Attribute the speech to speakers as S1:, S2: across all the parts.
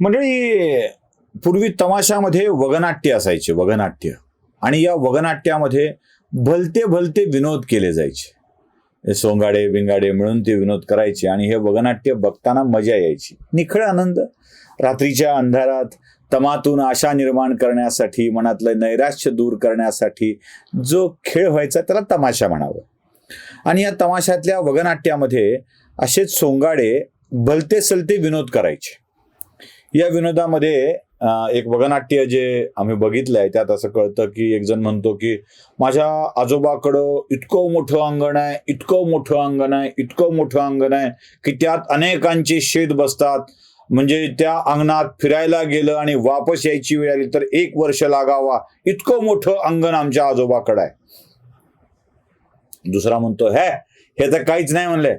S1: मंडळी पूर्वी तमाशामध्ये वगनाट्य असायचे वगनाट्य. आणि या वगनाट्यामध्ये भलते भलते विनोद केले जायचे. सोंगाडे बिंगाडे मिळून ते विनोद करायचे आणि हे वगनाट्य बघताना मजा यायची. निखळ आनंद. रात्रीच्या अंधारात तमातून आशा निर्माण करण्यासाठी मनातलं नैराश्य दूर करण्यासाठी जो खेळ व्हायचा त्याला तमाशा म्हणावं. आणि या तमाशातल्या वगनाट्यामध्ये असेच सोंगाडे भलते सलते विनोद करायचे. या विनोदामध्ये एक वगनाट्य जे आम्ही बघितलं आहे त्यात असं कळतं की एक जण म्हणतो की माझ्या आजोबाकडं इतकं मोठं अंगण आहे इतकं मोठं अंगण आहे इतकं मोठं अंगण आहे की त्यात अनेकांचे शेत बसतात. म्हणजे त्या अंगणात फिरायला गेलं आणि वापस यायची वेळ आली तर एक वर्ष लागावा इतकं मोठं अंगण आमच्या आजोबाकडं आहे. दुसरा म्हणतो हे हे तर काहीच नाही म्हणलंय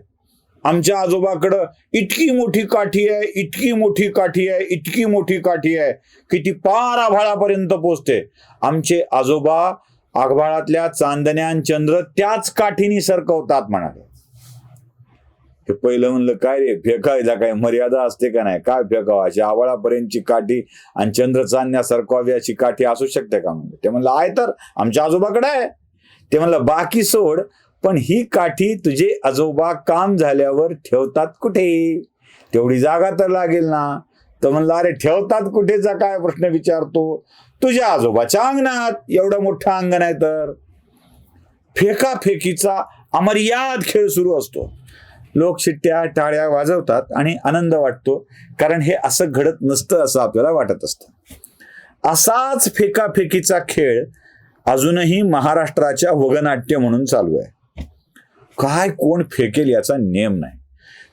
S1: आमच्या आजोबाकडं इतकी मोठी काठी आहे इतकी मोठी काठी आहे इतकी मोठी काठी आहे की ती पार आभाळापर्यंत पोचते. आमचे आजोबा आगभाळातल्या चांदण्यान चंद्र त्याच काठीने सरकवतात म्हणाले. हे पहिलं म्हणलं काय रे फेकायला काय मर्यादा असते का नाही? काय फेकावं? अशी आभाळापर्यंतची काठी आणि चंद्र चांदण्या सरकवावी अशी काठी असू शकते का? म्हणजे ते म्हणलं आहे तर आमच्या आजोबाकडे आहे. ते म्हणलं बाकी सोड पण ही काठी तुझे आजोबा काम झाल्यावर ठेवतात कुठे? तेवढी जागा तर लागेल ना. तर म्हणलं अरे ठेवतात कुठेचा काय प्रश्न विचारतो? तुझ्या आजोबाच्या अंगणात एवढं मोठं अंगण आहे तर. फेकाफेकीचा अमर्याद खेळ सुरू असतो. लोक शिट्ट्या टाळ्या वाजवतात आणि आनंद वाटतो कारण हे असं घडत नसतं असं आपल्याला वाटत असतं. असाच फेकाफेकीचा खेळ अजूनही महाराष्ट्राच्या वगनाट्य म्हणून चालू आहे. काय कोण फेकेल याचा नेम नाही.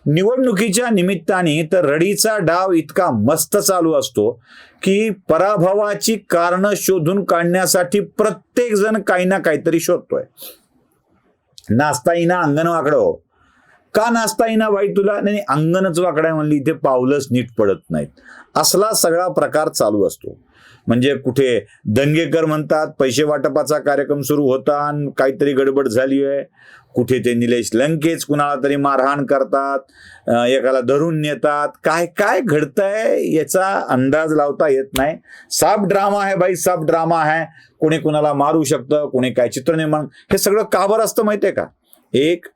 S1: निवडणुकीच्या निमित्ताने तर रडीचा डाव इतका मस्त चालू असतो की पराभवाची कारणं शोधून काढण्यासाठी प्रत्येक जण काही ना काहीतरी शोधतोय. नाचता येईना अंगण वाकडं हो. का नाचता येईना बाई तुला? नाही अंगणच वाकडाय म्हणली इथे पावलंच नीट पडत नाहीत. असला सगळा प्रकार चालू असतो. म्हणजे कुठे दंगेकर म्हणतात पैसे वाटपाचा कार्यक्रम सुरू होता आणि काहीतरी गडबड झाली आहे कुठे ते निलेश लंकेच कुणाला तरी मारहाण करतात एकाला धरून नेतात. काय काय घडतंय याचा अंदाज लावता येत नाही. साप ड्रामा आहे बाई साप ड्रामा आहे. कोणी कुणाला मारू शकतं कोणी काय चित्र निर्माण हे सगळं काबर असतं माहितीये का? एक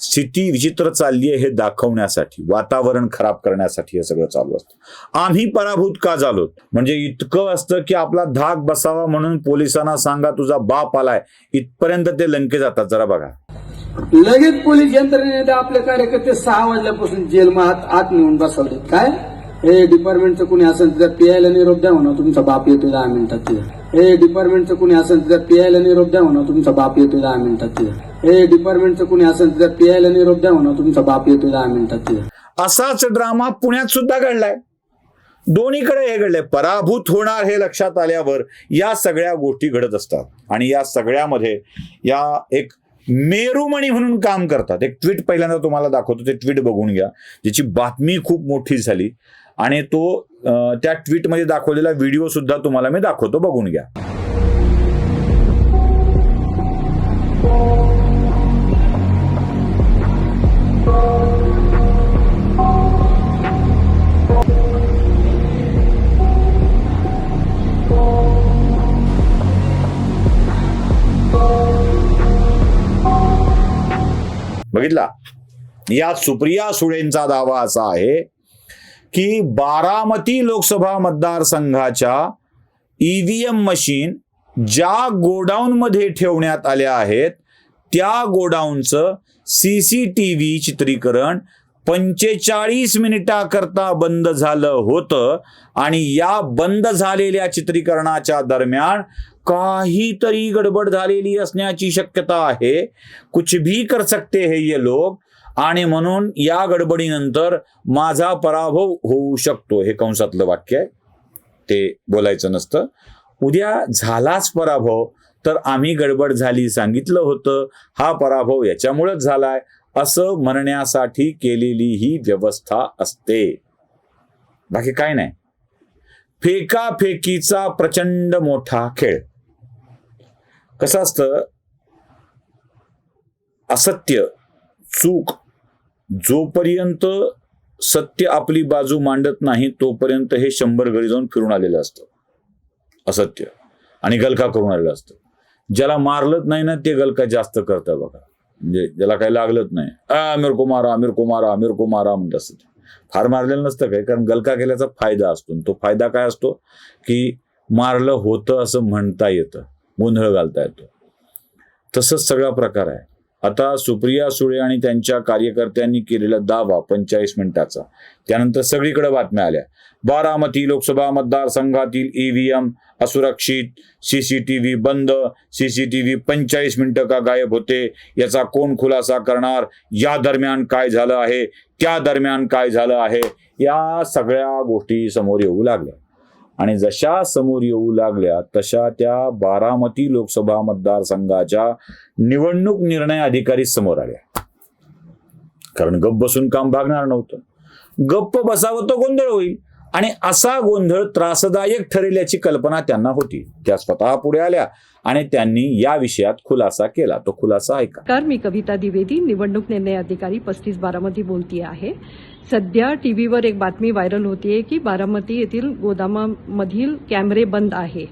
S1: स्थिती विचित्र चालली आहे हे दाखवण्यासाठी वातावरण खराब करण्यासाठी हे सगळं चालू असतं. आम्ही पराभूत का झालो म्हणजे इतकं असतं की आपला धाक बसावा म्हणून पोलिसांना सांगा तुझा बाप आलाय. इथपर्यंत ते लंके जातात जरा बघा.
S2: लगेच पोलीस यंत्रणेने आपले कार्यकर्ते सहा वाजल्यापासून जेलमात आत नेऊन बसवले. काय? हे डिपार्टमेंटचं कुणी असेल तिथं पियायला निरोप द्या म्हणा तुमचा बाप येतो दहा मिनिटात तिथं. हे डिपार्टमेंटचं कुणी असेल तिथं पियायला निरोप द्या म्हणा तुमचा बाप येतो दहा मिनिटात तिथं. हे डिपार्टमेंटचं कुणी असेल तिथं पियायला निरोप द्या म्हणा तुमचा बाप येतो दहा मिनिटात तिथं.
S1: असाच ड्रामा पुण्यात सुद्धा घडलाय. दोन्हीकडे हे घडलंय. पराभूत होणार हे लक्षात आल्यावर या सगळ्या गोष्टी घडत असतात. आणि या सगळ्यामध्ये या एक मेरुमणी म्हणून काम करतात. एक ट्विट पहिल्यांदा तुम्हाला दाखवतो. ते ट्विट बघून घ्या. ज्याची बातमी खूप मोठी झाली. आणि तो त्या ट्विटमध्ये दाखवलेला व्हिडिओ सुद्धा तुम्हाला मी दाखवतो. बघून घ्या. बघितला? यात सुप्रिया सुळेंचा दावा असा आहे. की बारामती लोकसभा मतदारसंघाच्या ईव्हीएम मशीन ज्या गोडाऊनमध्ये ठेवण्यात आल्या आहेत त्या गोडाऊनचं सी सी टी व्ही चित्रीकरण पंचेचाळीस मिनिटाकरता बंद झालं होतं आणि या बंद झालेल्या चित्रीकरणाच्या दरम्यान काहीतरी गडबड झालेली असण्याची शक्यता आहे. कुछ भी कर सकते है ये लोग. आणि म्हणून या गडबडीनंतर माझा पराभव होऊ शकतो. हे कंसातलं वाक्य आहे. ते बोलायचं नसतं. उद्या झालाच पराभव तर आम्ही गडबड झाली सांगितलं होतं. हा पराभव याच्यामुळेच झालाय. असं म्हणण्यासाठी केलेली ही व्यवस्था असते. बाकी काय नाही. फेकाफेकीचा प्रचंड मोठा खेळ. कसं असतं? असत्य चूक जोपर्यंत सत्य आपली बाजू मांडत नाही तोपर्यंत हे शंभर घरी जाऊन फिरून आलेलं असतं. असत्य. आणि गलका करून आलेलं असतं. ज्याला मारलंच नाही ना ते गलका जास्त करतं बघा. म्हणजे ज्याला काही लागलंच नाही. आ अमीर को अमीर कुमार अमीर को म्हणत असत फार मारलेलं नसतं काय कारण गलका केल्याचा फायदा असतो. तो फायदा काय असतो? की मारलं होतं असं म्हणता येतं. गोंधळ घालता येतो. तसंच सगळा प्रकार आहे. आता सुप्रिया सुळे आणि त्यांच्या कार्यकर्त्यांनी केलेला दावा पंचेचाळीस मिनिटाचा. त्यानंतर सगळीकडे बातम्या आल्या. बारामती लोकसभा मतदारसंघातील ईव्हीएम असुरक्षित सीसीटीव्ही बंद सीसीटीव्ही पंचेचाळीस मिनिटं का गायब होते याचा कोण खुलासा करणार या दरम्यान काय झालं आहे त्या दरम्यान काय झालं आहे या सगळ्या गोष्टी समोर येऊ लागल्या. आणि जशा समोर येऊ लागल्या तशा त्या बारामती लोकसभा मतदारसंघाच्या निवडणूक निर्णय अधिकारी समोर आल्या. कारण गप्प बसून काम भागणार नव्हतं. गप्प बसावं तो गोंधळ होईल. आणि असा गोंधळ त्रासदायक ठरेल्याची कल्पना त्यांना होती. त्या स्वतः पुढे आल्या आणि त्यांनी या विषयात खुलासा केला. तो खुलासा ऐका.
S3: तर मी कविता द्विवेदी. निवडणूक निर्णय अधिकारी पस्तीस बारामती बोलती आहे. सध्या टी व्हीवर एक बातमी व्हायरल होतीये की बारामती येथील गोदामामधील कॅमेरे बंद आहे.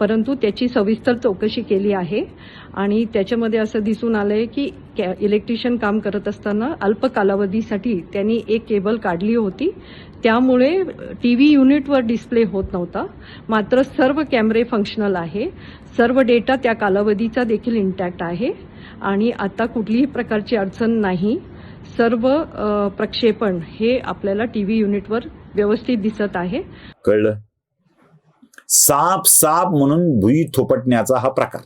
S3: परंतु त्याची सविस्तर चौकशी केली आहे आणि त्याच्यामध्ये असं दिसून आलंय की कॅ इलेक्ट्रिशियन काम करत असताना अल्प कालावधीसाठी त्यांनी एक केबल काढली होती. त्यामुळे टी व्ही युनिटवर डिस्प्ले होत नव्हता. मात्र सर्व कॅमेरे फंक्शनल आहे. सर्व डेटा त्या कालावधीचा देखील इंटॅक्ट आहे. आणि आता कुठलीही प्रकारची अडचण नाही. सर्व प्रक्षेपण हे आपल्याला टी व्ही युनिटवर व्यवस्थित दिसत आहे.
S1: कळलं? साप साप म्हणून भुई थोपटण्याचा हा प्रकार.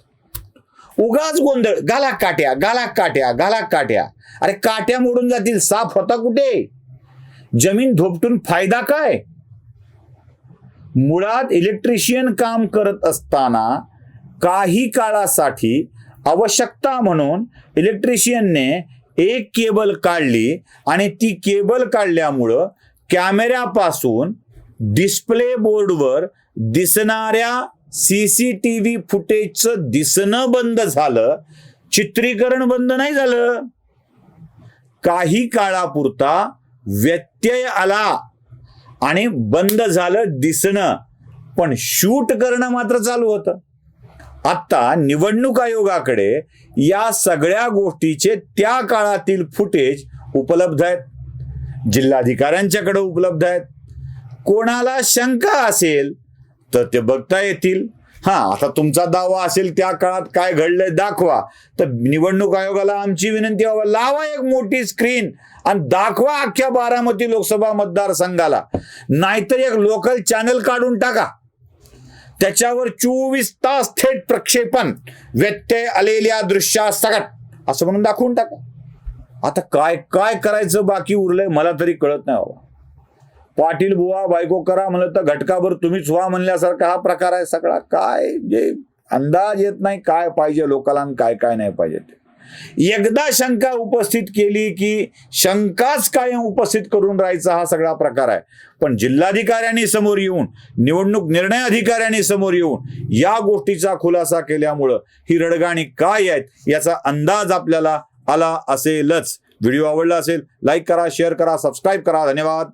S1: उगाच गोंधळ गाला काट्या गाला काट्या गाला काट्या. अरे काट्या मोडून जातील साप होता कुठे? जमीन धोपटून फायदा काय? मुळात इलेक्ट्रिशियन काम करत असताना काही काळासाठी आवश्यकता म्हणून इलेक्ट्रिशियनने एक केबल काढली आणि ती केबल काढल्यामुळं कॅमेऱ्यापासून डिस्प्ले बोर्डवर दिसणाऱ्या सी सी टी व्ही फुटेजचं दिसणं बंद झालं चित्रीकरण बंद नाही झालं. काही काळापुरता व्यत्यय आला आणि बंद झालं दिसणं. पण शूट करणं मात्र चालू होतं. आता निवडणूक आयोगाकडे या सगळ्या गोष्टीचे त्या काळातील फुटेज उपलब्ध आहेत. जिल्हाधिकाऱ्यांच्याकडे उपलब्ध आहेत. कोणाला शंका असेल तर ते बघता येतील. हा आता तुमचा दावा असेल त्या काळात काय घडलंय दाखवा. तर निवडणूक आयोगाला आमची विनंती व्हावं लावा एक मोठी स्क्रीन आणि दाखवा अख्ख्या बारामती लोकसभा मतदारसंघाला. नाहीतर एक लोकल चॅनल काढून टाका. त्याच्यावर चोवीस तास थेट प्रक्षेपण. व्यत्यय आलेल्या दृश्यासकट असं म्हणून दाखवून टाका. आता काय काय करायचं बाकी उरलंय मला तरी कळत नाही बाबा. पाटील बुवा बायको करा म्हणलं तर घटकाभर तुम्हीच व्हा म्हणल्यासारखा हा प्रकार आहे सगळा. काय जे अंदाज येत नाही काय पाहिजे लोकांना काय काय नाही पाहिजे ते. एकदा शंका उपस्थित केली की शंकाच कायम उपस्थित करून राहायचा हा सगळा प्रकार आहे. पण जिल्हाधिकाऱ्यांनी समोर येऊन निवडणूक निर्णय अधिकाऱ्यांनी समोर येऊन या गोष्टीचा खुलासा केल्यामुळं ही रडगाणी काय आहेत याचा अंदाज आपल्याला आला असेलच. व्हिडिओ आवडला असेल लाईक करा शेअर करा सबस्क्राईब करा. धन्यवाद.